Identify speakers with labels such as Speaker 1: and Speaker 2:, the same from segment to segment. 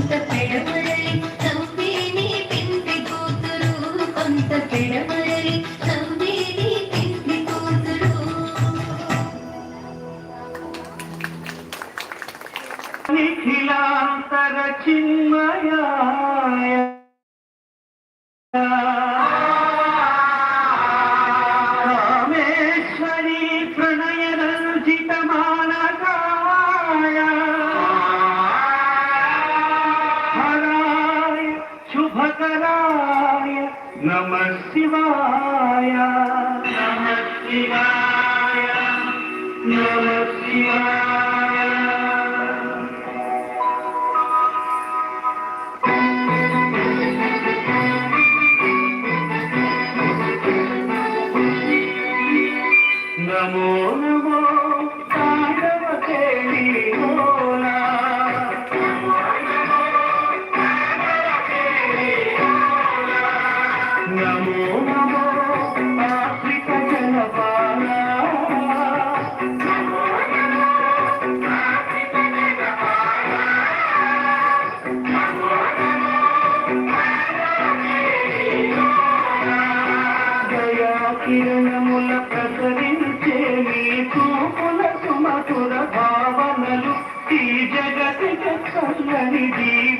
Speaker 1: కొంత పెడమరలి తవ్వేని పిండి కూతురు. కొంత పెడమరలి తవ్వేని పిండి కూతురు.
Speaker 2: నిఖిలాంతర చిన్మయా சங்கராய நம சிவாய நம சிவாய நம Kau 地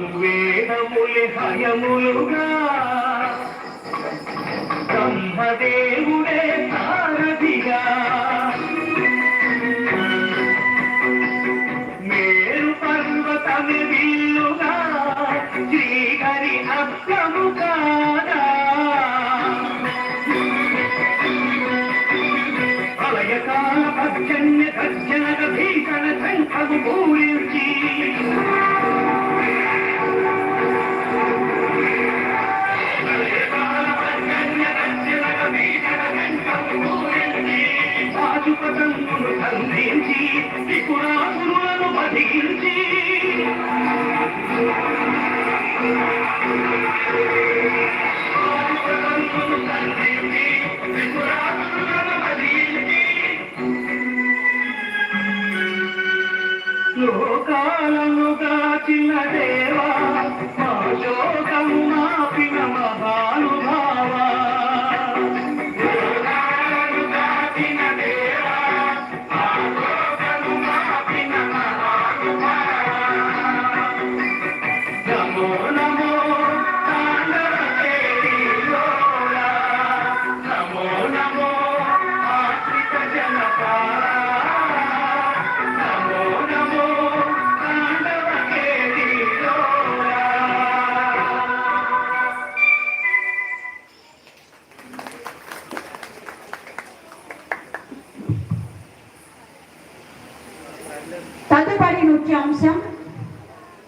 Speaker 2: ఋగ్వేదములి హయములుగా. బ్రహ్మదేవుడే సారథిగా. మేరు పర్వతమి విల్లుగా శ్రీహరి అస్త్రము కాదా. ప్రళయకాల సజ్జన భీకర శంఖము పూరి